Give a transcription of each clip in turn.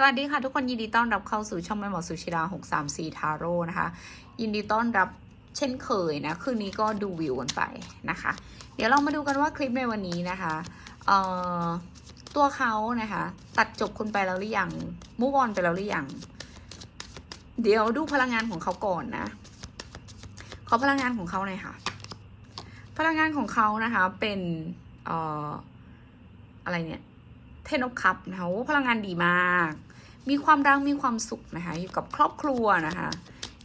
สวัสดีค่ะทุกคนยินดีต้อนรับเข้าสู่ช่องแม่หมอสุชิดา634ทาโร่นะคะ ยินดีต้อนรับเช่นเคยนะ คืนนี้ก็ดูวิวกันไปนะคะ เดี๋ยวเรามาดูกันว่าคลิปในวันนี้นะคะเอ่อตัวเขานะคะ ตัดจบคุณไปแล้วหรือยังมูวอนไปแล้วหรือยังเดี๋ยวดูพลังงานของเขาก่อนนะ ขอพลังงานของเขาหน่อยค่ะ พลังงานของเขานะคะเป็นเอ่ออะไรเนี่ย เทนอคัพนะคะโอ้พลังงานดีมาก มีความรักมีความสุขนะคะ อยู่กับครอบครัวนะคะ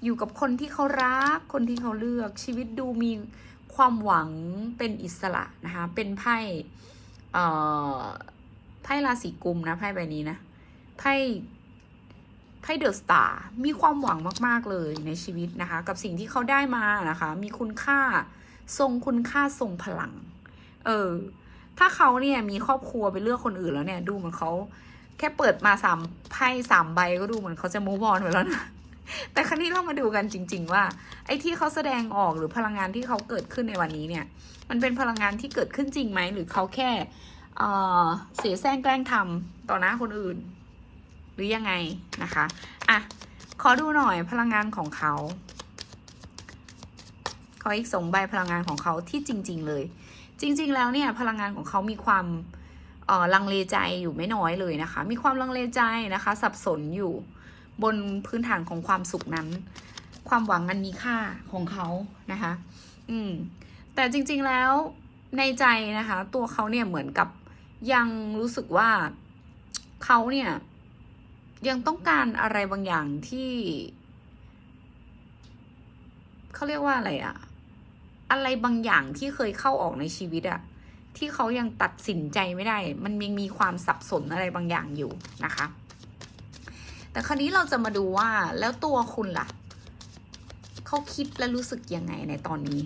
อยู่กับคนที่เขารัก คนที่เขาเลือก ชีวิตดูมีความหวังเป็นอิสระนะคะ เป็นไพ่เอ่อไพ่ราศีกุมนะไพ่ใบนี้นะไพ่ไพ่เดอะสตาร์มีความหวังมาก ๆ เลยในชีวิตนะคะ กับสิ่งที่เขาได้มานะคะ มีคุณค่าทรงคุณค่าทรงพลัง เออ ถ้าเขาเนี่ยมีครอบครัวไปเลือกคนอื่นแล้วเนี่ย ดูเหมือนเขาแค่เปิดมาสามไพ่สามใบก็ดูเหมือนเขาจะมูฟออนไปแล้วนะแต่ครั้นี้เรามาดูกันจริง ๆ ว่า ไอ้ที่เขาแสดงออกหรือพลังงานที่เขาเกิดขึ้นในวันนี้เนี่ย มันเป็นพลังงานที่เกิดขึ้นจริงไหมหรือเขาแค่เออเสียแซงแกล้งทำต่อหน้าคนอื่น หรือยังไงนะคะอะขอดูหน่อยพลังงานของเขาขออีกสองใบพลังงานของเขาที่จริง ๆ เลย จริง ๆ แล้วเนี่ยพลังงานของเขามีความเออลังเลใจอยู่ไม่น้อยเลยนะคะ มีความลังเลใจนะคะ สับสนอยู่บนพื้นฐานของความสุขนั้น ความหวังอันมีค่าของเขานะคะ อืม แต่จริง ๆแล้วในใจนะคะ ตัวเขาเนี่ยเหมือนกับยังรู้สึกว่าเขาเนี่ย ยังต้องการอะไรบางอย่างที่เขาเรียกว่าอะไรอะ อะไรบางอย่างที่เคยเข้าออกในชีวิตอะที่เขายังตัดสินใจไม่ได้ มันยังมีความสับสนอะไรบางอย่างอยู่นะคะ แต่คราวนี้เราจะมาดูว่าแล้วตัวคุณล่ะ เขาคิดและรู้สึกยังไงในตอนนี้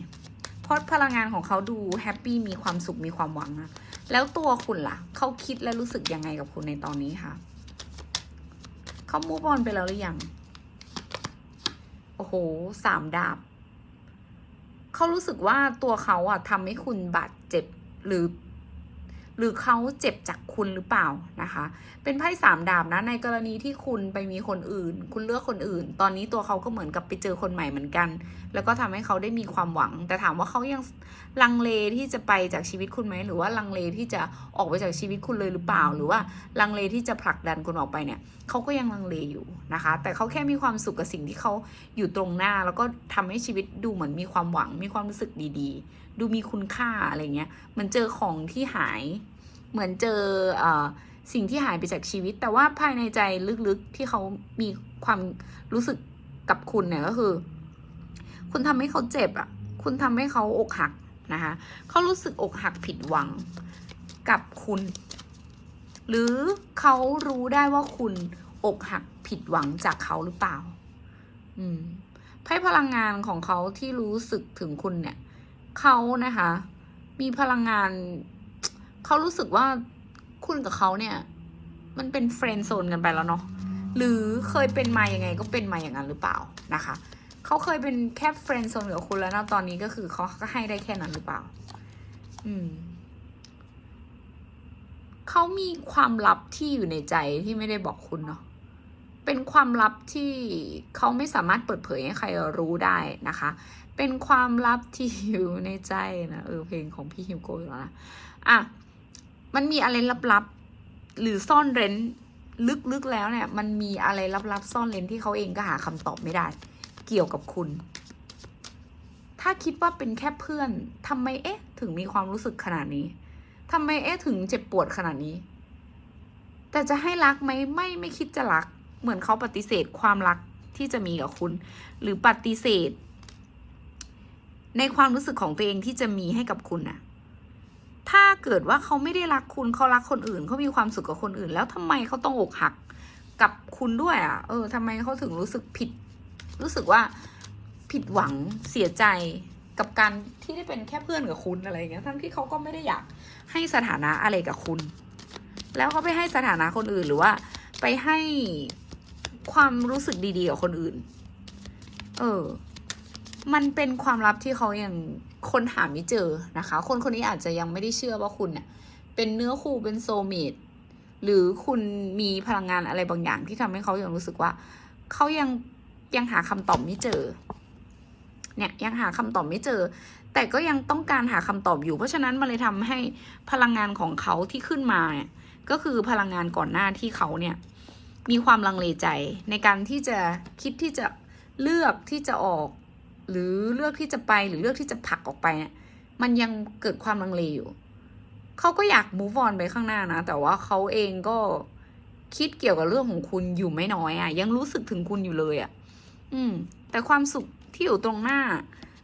เพราะพลังงานของเขาดูแฮปปี้มีความสุขมีความหวังนะแล้วตัวคุณล่ะ เขาคิดและรู้สึกยังไงกับคุณในตอนนี้คะเขามูฟออนไปแล้วหรือยัง โอ้โห สามดาบ เขารู้สึกว่าตัวเขาอะทำให้คุณบาดเจ็บหรือ หรือเขาเจ็บจากคุณหรือเปล่านะคะ เป็นไพ่สามดาบนะในกรณีที่คุณไปมีคนอื่น คุณเลือกคนอื่น ตอนนี้ตัวเขาก็เหมือนกับไปเจอคนใหม่เหมือนกัน แล้วก็ทำให้เขาได้มีความหวัง แต่ถามว่าเขายังลังเลที่จะไปจากชีวิตคุณไหมหรือว่าลังเลที่จะออกไปจากชีวิตคุณเลยหรือเปล่า หรือว่าลังเลที่จะผลักดันคุณออกไปเนี่ยเขาก็ยังลังเลอยู่นะคะ แต่เขาแค่มีความสุขกับสิ่งที่เขาอยู่ตรงหน้า แล้วก็ทำให้ชีวิตดูเหมือนมีความหวัง มีความรู้สึกดีๆ ดูมีคุณค่าอะไรเงี้ยเหมือนเจอของที่หาย เหมือนเจอเออสิ่งที่หายไปจากชีวิต แต่ว่าภายในใจลึกๆที่เขามีความรู้สึกกับคุณเนี่ยก็คือ คุณทำให้เขาเจ็บอะ คุณทำให้เขาอกหักนะคะเขารู้สึกอกหักผิดหวังกับคุณ หรือเขารู้ได้ว่าคุณอกหักผิดหวังจากเขาหรือเปล่า อืมไพ่พลังงานของเขาที่รู้สึกถึงคุณเนี่ย เขานะคะ มีพลังงาน เขารู้สึกว่าคุณกับเขาเนี่ย มันเป็นเฟรนด์โซนกันไปแล้วเนาะหรือเคยเป็นมาอยังไงก็เป็นมาอย่างนั้นหรือเปล่านะคะเขาเคยเป็นแค่เฟรนด์โซนกับคุณแล้วนะตอนนี้ก็คือเขาก็ให้ได้แค่นั้นหรือเปล่า อืมเขามีความลับที่อยู่ในใจที่ไม่ได้บอกคุณเนาะเป็นความลับที่เขาไม่สามารถเปิดเผยให้ใครรู้ได้นะคะ เป็นความลับที่อยู่ในใจนะเออเพลงของพี่ฮิวโก้อยู่แล้วนะอะมันมีอะไรลับๆหรือซ่อนเร้นลึกๆแล้วเนี่ย มันมีอะไรลับๆซ่อนเร้นที่เขาเองก็หาคำตอบไม่ได้ เกี่ยวกับคุณ ถ้าคิดว่าเป็นแค่เพื่อนทำไมเอ๊ะ ถึงมีความรู้สึกขนาดนี้ทำไมเอ๊ะถึงเจ็บปวดขนาดนี้ แต่จะให้รักไหมไม่ไม่คิดจะรัก เหมือนเขาปฏิเสธความรักที่จะมีกับคุณ หรือปฏิเสธ ในความรู้สึกของตัวเองที่จะมีให้กับคุณน่ะถ้าเกิดว่าเขาไม่ได้รักคุณเขารักคนอื่นเขามีความสุขกับคนอื่น แล้วทำไมเขาต้องอกหักกับคุณด้วยอะ เออทำไมเขาถึงรู้สึกผิด รู้สึกว่าผิดหวังเสียใจกับการที่ได้เป็นแค่เพื่อนกับคุณอะไรอย่างเงี้ย ทั้งที่เขาก็ไม่ได้อยากให้สถานะอะไรกับคุณ แล้วเขาไปให้สถานะคนอื่นหรือว่า ไปให้ความรู้สึกดีๆกับคนอื่น เออ มันเป็นความลับที่เขายังคนหาไม่เจอนะคะ คนคนนี้อาจจะยังไม่ได้เชื่อว่าคุณเนี่ยเป็นเนื้อคู่เป็นโซเมตหรือคุณมีพลังงานอะไรบางอย่างที่ทำให้เขายังรู้สึกว่า เขายังยังหาคำตอบไม่เจอ เนี่ยยังหาคำตอบไม่เจอ แต่ก็ยังต้องการหาคำตอบอยู่ เพราะฉะนั้นมันเลยทำให้พลังงานของเขาที่ขึ้นมาเนี่ยก็คือพลังงานก่อนหน้าที่เขาเนี่ย มีความลังเลใจในการที่จะคิดที่จะเลือกที่จะออก หรือเลือกที่จะไปหรือเลือกที่จะผลักออกไปเนี่ยมันยังเกิดความลังเลอยู่เขาก็อยาก move on ไปข้างหน้านะ แต่ว่าเขาเองก็คิดเกี่ยวกับเรื่องของคุณอยู่ไม่น้อยอะ่ะ ยังรู้สึกถึงคุณอยู่เลยอะ่ะ อืม แต่ความสุขที่อยู่ตรงหน้า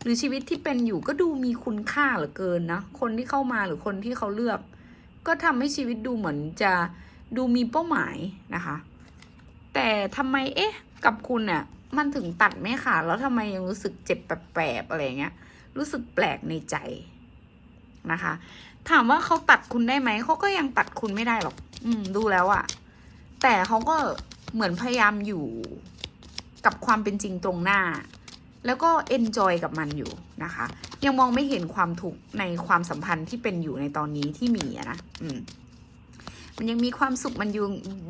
หรือชีวิตที่เป็นอยู่ก็ดูมีคุณค่าเหลือเกินนะ คนที่เข้ามาหรือคนที่เขาเลือก ก็ทำให้ชีวิตดูเหมือนจะดูมีเป้าหมายนะคะ แต่ทำไมเอ๊ะ กับคุณเนี่ยมันถึงตัดไม่ขาดแล้วทำไมยังรู้สึกเจ็บแปลบๆอะไรเงี้ย รู้สึกแปลกในใจนะคะ ถามว่าเขาตัดคุณได้ไหมเขาก็ยังตัดคุณไม่ได้หรอก อืม ดูแล้วอะแต่เขาก็เหมือนพยายามอยู่กับความเป็นจริงตรงหน้า แล้วก็เอนจอยกับมันอยู่นะคะ ยังมองไม่เห็นความทุกในความสัมพันธ์ที่เป็นอยู่ในตอนนี้ที่มีนะอืมมันยังมีความสุขมันยู่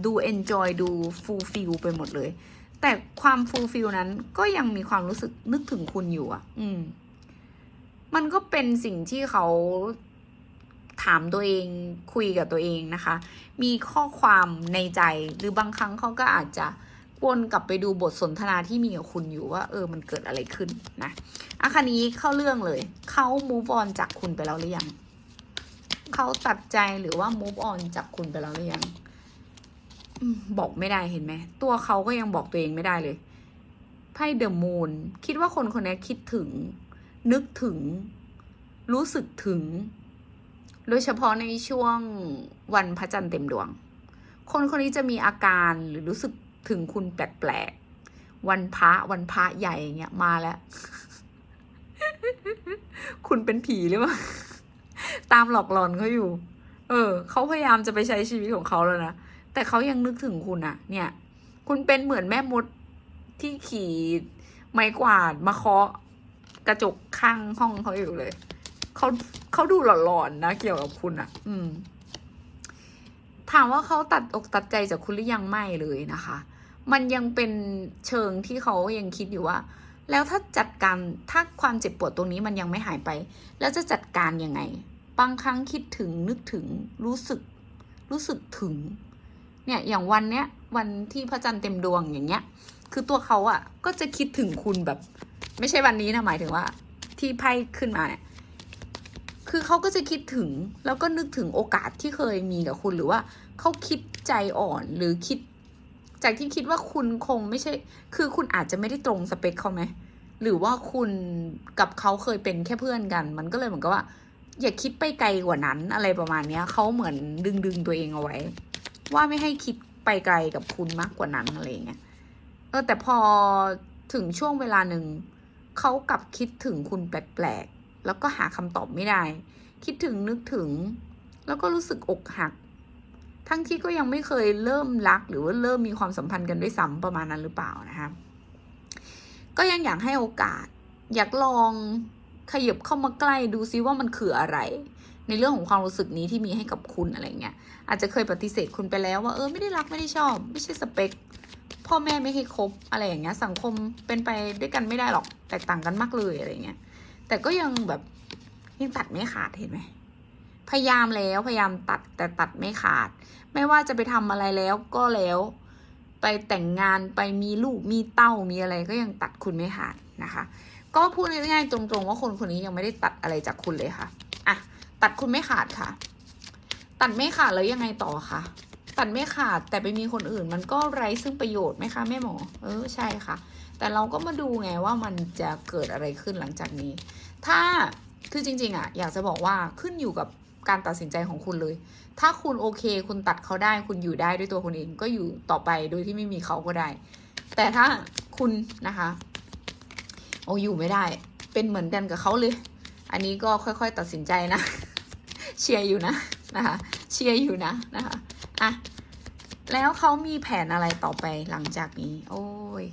ดูเอนจอยดูฟูลฟิลไปหมดเลย แต่ความฟูลฟิลนั้นก็ยังมีความรู้สึกนึกถึงคุณอยู่อะอืม มันก็เป็นสิ่งที่เขาถามตัวเองคุยกับตัวเองนะคะ มีข้อความในใจหรือบางครั้งเขาก็อาจจะวนกลับไปดูบทสนทนาที่มีกับคุณอยู่ว่า เออมันเกิดอะไรขึ้นนะอะคันนี้เข้าเรื่องเลย เขา move on จากคุณไปแล้วหรือยังเขาตัดใจหรือว่า move on จากคุณไปแล้วหรือยังอม บอกไม่ได้เห็นไหม ตัวเขาก็ยังบอกตัวเองไม่ได้เลย ไพ่เดอะมูนคิดว่าคนคนนี้คิดถึง นึกถึง รู้สึกถึง โดยเฉพาะในช่วงวันพระจันทร์เต็มดวง คนคนนี้จะมีอาการหรือรู้สึกถึงคุณแปลกๆ วันพระวันพระใหญ่อย่างเงี้ยมาแล้ว คุณเป็นผีหรือเปล่า ตามหลอกหลอนเขาอยู่ เออ เขาพยายามจะไปใช้ชีวิตของเขาแล้วนะ แต่เขายังนึกถึงคุณอะเนี่ย คุณเป็นเหมือนแม่มดที่ขี่ไม้กวาดมาเคาะกระจกข้างห้องเขาอยู่เลย เขาเขาดูหลอนๆนะ เกี่ยวกับคุณอะอืม ถามว่าเขาตัดอกตัดใจจากคุณหรือยังไม่เลยนะคะ มันยังเป็นเชิงที่เขายังคิดอยู่ว่า แล้วถ้าจัดการถ้าความเจ็บปวดตรงนี้มันยังไม่หายไป แล้วจะจัดการยังไง บางครั้งคิดถึงนึกถึงรู้สึก รู้สึกถึง เนี่ยอย่างวันเนี้ยวันที่พระจันทร์เต็มดวงอย่างเงี้ย คือตัวเขาอะก็จะคิดถึงคุณแบบ ไม่ใช่วันนี้นะหมายถึงว่า ที่ไพ่ขึ้นมาเนี่ยคือเขาก็จะคิดถึงแล้วก็นึกถึงโอกาสที่เคยมีกับคุณหรือว่าเขาคิดใจอ่อนหรือคิด จากที่คิดว่าคุณคงไม่ใช่ คือคุณอาจจะไม่ได้ตรงสเปคเขาไหมหรือว่าคุณกับเขาเคยเป็นแค่เพื่อนกัน มันก็เลยเหมือนกับว่า อย่าคิดไปไกลกว่านั้นอะไรประมาณเนี้ยเขาเหมือนดึงดึงตัวเองเอาไว้ ว่าไม่ให้คิดไปไกลกับคุณมากกว่านั้นอะไรเงี้ยเออแต่พอถึงช่วงเวลาหนึ่งเขากลับคิดถึงคุณแปลกๆ แล้วก็หาคำตอบไม่ได้ คิดถึงนึกถึง แล้วก็รู้สึกอกหัก ทั้งที่ก็ยังไม่เคยเริ่มรัก หรือว่าเริ่มมีความสัมพันธ์กันด้วยซ้ำประมาณนั้นหรือเปล่านะคะก็ยังอยากให้โอกาส อยากลองขยับเข้ามาใกล้ดูซิว่ามันคืออะไร ในเรื่องของความรู้สึกนี้ที่มีให้กับคุณอะไรเงี้ยอาจจะเคยปฏิเสธคุณไปแล้วว่าเออไม่ได้รักไม่ได้ชอบ ไม่ใช่สเปคพ่อแม่ไม่ให้คบอะไรอย่างเงี้ยสังคมเป็นไปด้วยกันไม่ได้หรอกแตกต่างกันมากเลยอะไรเงี้ยแต่ก็ยังแบบยังตัดไม่ขาดเห็นไหมพยายามแล้วพยายามตัดแต่ตัดไม่ขาด ไม่ว่าจะไปทำอะไรแล้วก็แล้ว ไปแต่งงานไปมีลูกมีเต้ามีอะไรก็ยังตัดคุณไม่ขาดนะคะ ก็พูดง่ายๆตรงๆว่าคนคนนี้ยังไม่ได้ตัดอะไรจากคุณเลยค่ะ ตัดคุณไม่ขาดค่ะ ตัดไม่ขาดแล้วยังไงต่อคะตัดไม่ขาดแต่ไปมีคนอื่น มันก็ไร้ซึ่งประโยชน์ไหมคะแม่หมอ เออใช่ค่ะ แต่เราก็มาดูไงว่ามันจะเกิดอะไรขึ้นหลังจากนี้ ถ้าคือจริงๆอะอยากจะบอกว่าขึ้นอยู่กับการตัดสินใจของคุณเลย ถ้าคุณโอเค คุณตัดเขาได้ คุณอยู่ได้ด้วยตัวคุณเอง ก็อยู่ต่อไปโดยที่ไม่มีเขาก็ได้ แต่ถ้าคุณนะคะโอ้อยู่ไม่ได้ เป็นเหมือนกันกับเขาเลย อันนี้ก็ค่อยๆตัดสินใจนะ เชียร์อยู่นะนะคะเชียร์อยู่นะนะคะอะแล้วเขามีแผนอะไรต่อไปหลังจากนี้ โอ้ย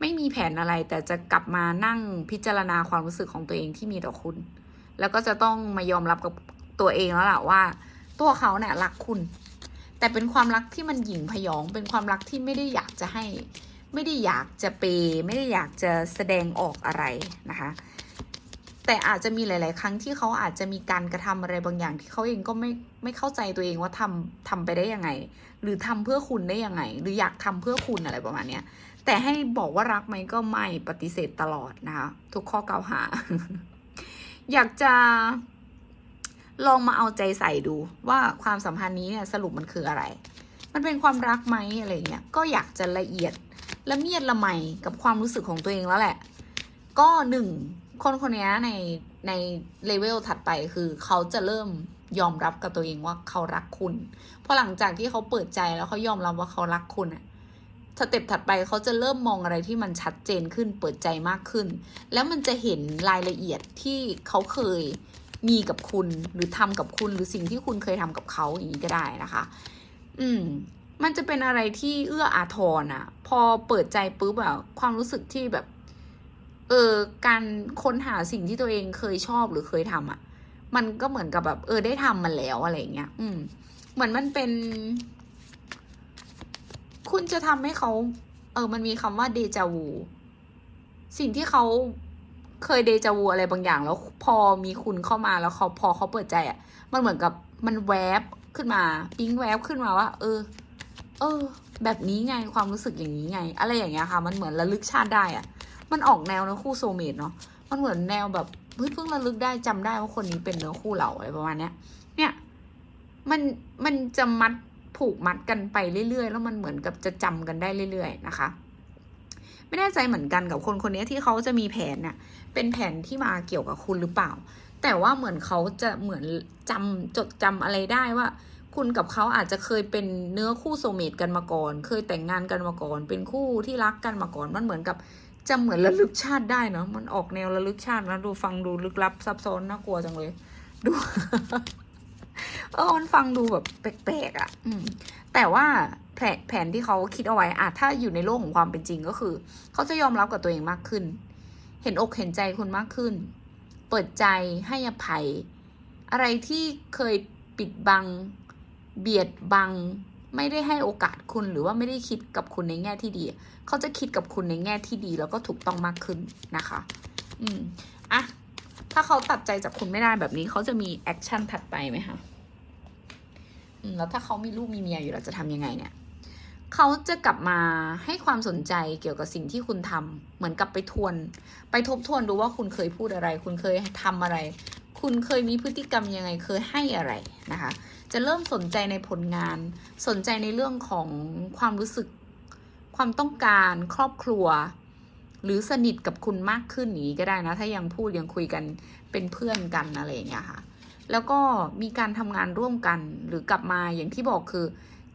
ไม่มีแผนอะไรแต่จะกลับมานั่งพิจารณาความรู้สึกของตัวเองที่มีต่อคุณ แล้วก็จะต้องมายอมรับกับตัวเองแล้วล่ะว่า ตัวเขาเนี่ยรักคุณ แต่เป็นความรักที่มันหยิ่งพยอง เป็นความรักที่ไม่ได้อยากจะให้ ไม่ได้อยากจะเปย์ไม่ได้อยากจะแสดงออกอะไรนะคะ แต่อาจจะมีหลาย ๆ ครั้งที่เขาอาจจะมีการกระทำอะไรบางอย่างที่เขาเองก็ไม่ไม่เข้าใจตัวเองว่าทำทำไปได้ยังไง หรือทำเพื่อคุณได้ยังไง หรืออยากทำเพื่อคุณอะไรประมาณเนี้ยแต่ให้บอกว่ารักไหมก็ไม่ปฏิเสธตลอดนะคะทุกข้อกล่าวหา อยากจะลองมาเอาใจใส่ดูว่าความสัมพันธ์นี้เนี่ยสรุปมันคืออะไร มันเป็นความรักไหมอะไรเงี้ยก็อยากจะละเอียดละเมียดละไมกับความรู้สึกของตัวเองแล้วแหละ ก็หนึ่ง คนคนนี้ในในเลเวลถัดไปคือเขาจะเริ่มยอมรับกับตัวเองว่าเขารักคุณพราะหลังจากที่เขาเปิดใจแล้วเขายอมรับว่าเขารักคุณอะสเต็ปถัดไปเขาจะเริ่มมองอะไรที่มันชัดเจนขึ้นเปิดใจมากขึ้น แล้วมันจะเห็นรายละเอียดที่เขาเคยมีกับคุณหรือทำกับคุณหรือสิ่งที่คุณเคยทำกับเขาอย่างนี้ก็ได้นะคะ อืม มันจะเป็นอะไรที่เอื้ออาทรอะพอเปิดใจปุ๊บอะความรู้สึกที่แบบ เออการค้นหาสิ่งที่ตัวเองเคยชอบหรือเคยทำอะ มันก็เหมือนกับแบบ เออได้ทำมันแล้วอะไรเงี้ย อืม เหมือนมันเป็น คุณจะทำให้เขา เออ มันมีคำว่าเดจาวูสิ่งที่เขาเคยเดจาวูอะไรบางอย่าง แล้วพอมีคุณเข้ามาแล้วเขาพอเขาเปิดใจอะ่ะ มันเหมือนกับมันแวบขึ้นมาปิ๊งแวบขึ้นมาว่า เออ เออ แบบนี้ไงความรู้สึกอย่างนี้ไง อะไรอย่างเงี้ยค่ะ มันเหมือนระลึกชาติได้อะ่ะ มันออกแนวเนื้อคู่โซเมตเนาะมันเหมือนแนวแบบเพิ่งระลึกได้จำได้ว่าคนนี้เป็นเนื้อคู่เราอะไรประมาณเนี้ย เนี่ยมันมันจะมัดผูกมัดกันไปเรื่อยๆ แล้วมันเหมือนกับจะจำกันได้เรื่อย ๆ นะคะ ไม่แน่ใจเหมือนกันกับคนคนนี้ที่เขาจะมีแผนน่ะ เป็นแผนที่มาเกี่ยวกับคุณหรือเปล่า แต่ว่าเหมือนเขาจะเหมือนจำจดจำอะไรได้ว่า คุณกับเขาอาจจะเคยเป็นเนื้อคู่โซเมตกันมาก่อน เคยแต่งงานกันมาก่อน เป็นคู่ที่รักกันมาก่อน มันเหมือนกับ จะเหมือนระลึกชาติได้เนาะมันออกแนวระลึกชาตินะดูฟังดูลึกลับซับซ้อนน่ากลัวจังเลย ดูเออมันฟังดูแบบแปลกๆอะ อืม แต่ว่าแผนแผนที่เขาคิดเอาไว้อะถ้าอยู่ในโลกของความเป็นจริงก็คือ เขาจะยอมรับกับตัวเองมากขึ้น เห็นอกเห็นใจคุณมากขึ้น เปิดใจให้อภัย อะไรที่เคยปิดบัง เบียดบัง ไม่ได้ให้โอกาสคุณหรือว่าไม่ได้คิดกับคุณในแง่ที่ดี เขาจะคิดกับคุณในแง่ที่ดี แล้วก็ถูกต้องมากขึ้นนะคะ อืมอะถ้าเขาตัดใจจากคุณไม่ได้แบบนี้เขาจะมีแอคชั่นถัดไปไหมคะอืมแล้วถ้าเขามีลูกมีเมียอยู่แล้วจะทำยังไงเนี่ยเขาจะกลับมาให้ความสนใจเกี่ยวกับสิ่งที่คุณทำเหมือนกับไปทวน ไปทบทวนดูว่าคุณเคยพูดอะไร คุณเคยทำอะไร คุณเคยมีพฤติกรรมยังไงเคยให้อะไรนะคะ จะเริ่มสนใจในผลงาน สนใจในเรื่องของความรู้สึก ความต้องการครอบครัว หรือสนิทกับคุณมากขึ้นนี้ก็ได้นะ ถ้ายังพูดยังคุยกันเป็นเพื่อนกันอะไรอย่างเงี้ยค่ะ แล้วก็มีการทำงานร่วมกันหรือกลับมาอย่างที่บอกคือ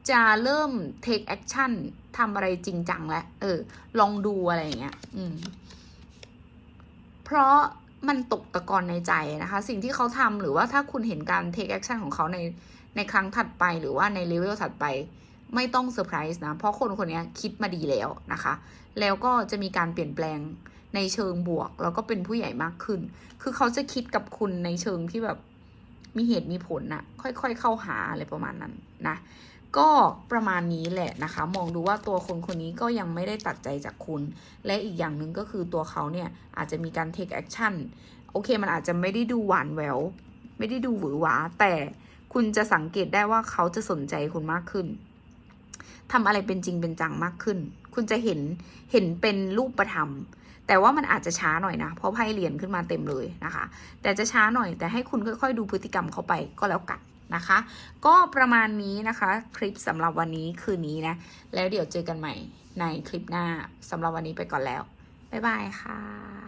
จะเริ่ม take action ทำอะไรจริงจังแล้วเออ ลองดูอะไรอย่างเงี้ย อืม เพราะมันตกตะกอนในใจนะคะ สิ่งที่เขาทำหรือว่าถ้าคุณเห็นการ take action ของเขาใน ในครั้งถัดไปหรือว่าในเลเวลถัดไปไม่ต้องเซอร์ไพรส์นะ เพราะคนคนนี้คิดมาดีแล้วนะคะ แล้วก็จะมีการเปลี่ยนแปลงในเชิงบวก แล้วก็เป็นผู้ใหญ่มากขึ้น คือเขาจะคิดกับคุณในเชิงที่แบบมีเหตุมีผลนะค่อยๆ เข้าหาอะไรประมาณนั้นนะ ก็ประมาณนี้แหละนะคะ มองดูว่าตัวคนคนนี้ก็ยังไม่ได้ตัดใจจากคุณ และอีกอย่างหนึ่งก็คือตัวเขาเนี่ยอาจจะมีการ take action โอเคมันอาจจะไม่ได้ดูหวานแวว ไม่ได้ดูหวือหวาแต่ คุณจะสังเกตได้ว่าเขาจะสนใจคุณมากขึ้นทำอะไรเป็นจริงเป็นจังมากขึ้น คุณจะเห็นเห็นเป็นรูปประธรรม แต่ว่ามันอาจจะช้าหน่อยนะ เพราะไพ่เหรียญขึ้นมาเต็มเลยนะคะ แต่จะช้าหน่อย แต่ให้คุณค่อยๆ ดูพฤติกรรมเขาไปก็แล้วกันนะคะ ก็ประมาณนี้นะคะคลิปสำหรับวันนี้คืนนี้นะ แล้วเดี๋ยวเจอกันใหม่ในคลิปหน้าสำหรับวันนี้ไปก่อนแล้ว บ๊ายบายค่ะ